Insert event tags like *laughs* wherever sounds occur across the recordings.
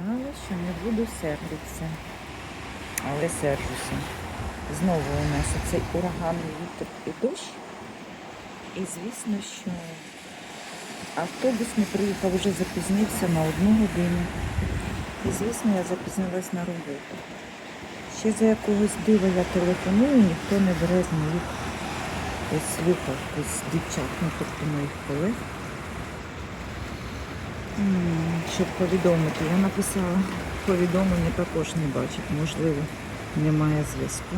казала, що не буду сердитися. Але сержуся. Знову у нас оцей ураганний вітер і дощ. І звісно, що автобус не приїхав, вже запізнився на одну годину. І звісно, я запізнилась на роботу. Ще за якогось дива я телефоную, ніхто не бере з моїх ось слухавку з дівчат, ну тобто моїх колег. Щоб повідомити, я написала повідомлення, також не бачить, можливо, немає зв'язку.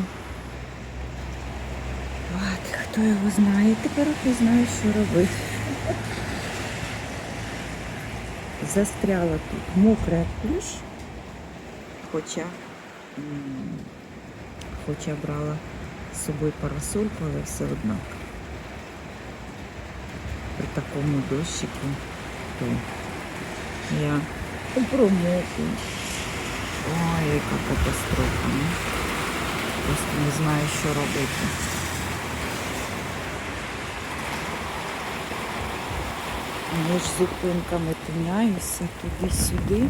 От, хто його знає, тепер не знаю, що робити. Застряла тут мокра як плющ, хоча, хоча брала з собою парасольку, але все одно. При такому дощику, то я промокну. Ой, яка катастрофа. ну. Просто не знаю, що робити. Між зупинками тиняюся туди-сюди.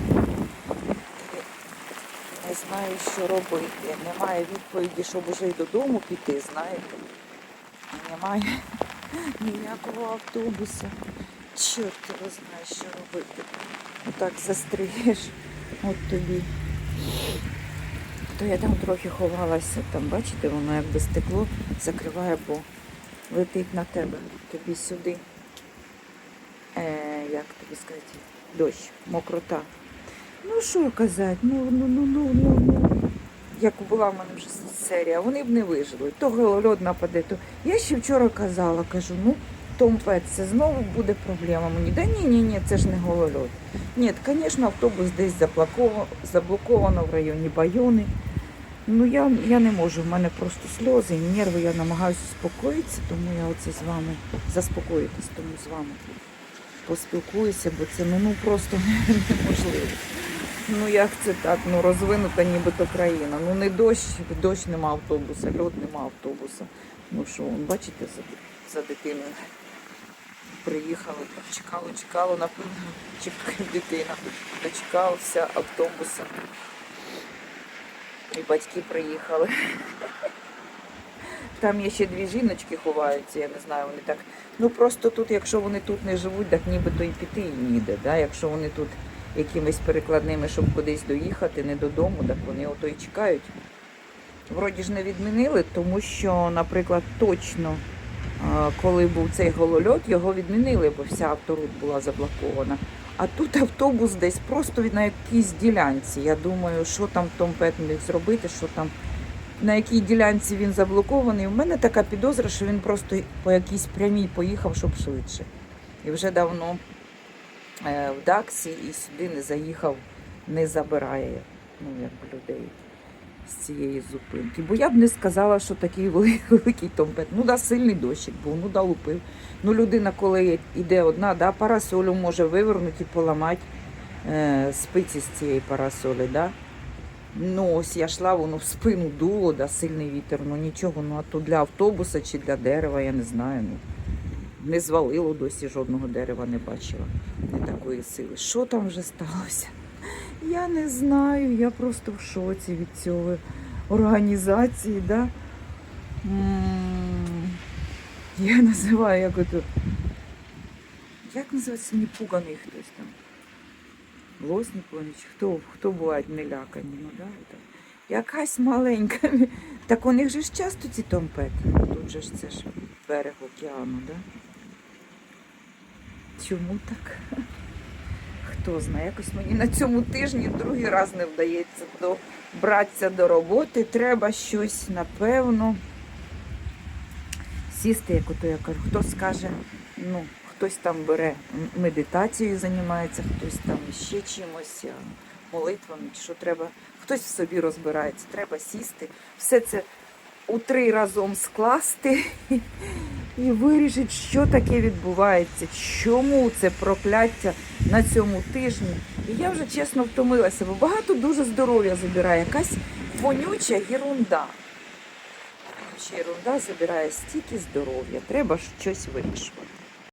Не знаю, що робити. Немає відповіді, щоб уже й додому піти, знаєте. Немає *laughs* ніякого автобуса. Чорт його знає, що робити. Отак застрієш. От тобі. То я там трохи ховалася, там, бачите, воно якби стекло закриває, бо летить на тебе, тобі сюди. Е, як тобі сказати, дощ, мокрота. Ну що казати, ну, ну, ну, ну, ну, ну. Як була в мене вже серія, вони б не вижили. То гололед нападе, то. Я ще вчора казала, кажу, ну, Том це знову буде проблема. Мені, да ні, ні, ні, це ж не голольот. Ні, звісно, автобус десь заблоковано, заблоковано в районі Байони. Ну я, я не можу, в мене просто сльози і нерви, я намагаюся успокоїтися, тому я оце з вами заспокоїтись, тому з вами поспілкуюся, бо це ну, ну просто неможливо. Ну як це так? Ну розвинута нібито країна. Ну не дощ, дощ нема автобуса, льот нема автобуса. Ну що, бачите, за, за дитиною приїхали, чекало, чекало, напевно, чекає дитина, дочекався автобуса. І батьки приїхали. Там є ще дві жіночки ховаються, я не знаю, вони так. Ну просто тут, якщо вони тут не живуть, так нібито і піти і ніде. Да? Якщо вони тут якимись перекладними, щоб кудись доїхати, не додому, так вони ото і чекають. Вроді ж не відмінили, тому що, наприклад, точно, коли був цей голольот, його відмінили, бо вся авторут була заблокована. А тут автобус десь просто на якійсь ділянці. Я думаю, що там Том Пет міг зробити, що там на якій ділянці він заблокований. У мене така підозра, що він просто по якійсь прямій поїхав, щоб швидше. І вже давно е, в Даксі і сюди не заїхав, не забирає ну, якби, людей з цієї зупинки. Бо я б не сказала, що такий *laughs* великий томпет. Ну да, сильний дощик був, ну да, лупив. Ну, людина, коли йде одна, да, парасолю може вивернути і поламати е, спиці з цієї парасолі. Да? Ну, ось я йшла, воно в спину дуло, да, сильний вітер, ну нічого, ну а то для автобуса чи для дерева, я не знаю. Ну, не звалило досі жодного дерева не бачила. Не такої сили. Що там вже сталося? Я не знаю, я просто в шоці від цього організації, да? Я називаю як ото. Як називається непуганий хтось там? Лось непуганий, чи хто, хто бувають нелякані, ну да? Якась маленька. *laughs* Так у них же ж часто ці томпети. Тут же ж це ж берег океану, да? Чому так? *laughs* Хто знає, якось мені на цьому тижні другий раз не вдається добратися до роботи. Треба щось, напевно, сісти, як ото я кажу. Хто скаже, ну, хтось там бере медитацією займається, хтось там ще чимось, молитвами, чи що треба. Хтось в собі розбирається, треба сісти, все це у три разом скласти і вирішить, що таке відбувається, чому це прокляття на цьому тижні. І я вже чесно втомилася, бо багато дуже здоров'я забирає. Якась вонюча ерунда. Вонюча ерунда забирає стільки здоров'я. Треба щось вирішувати.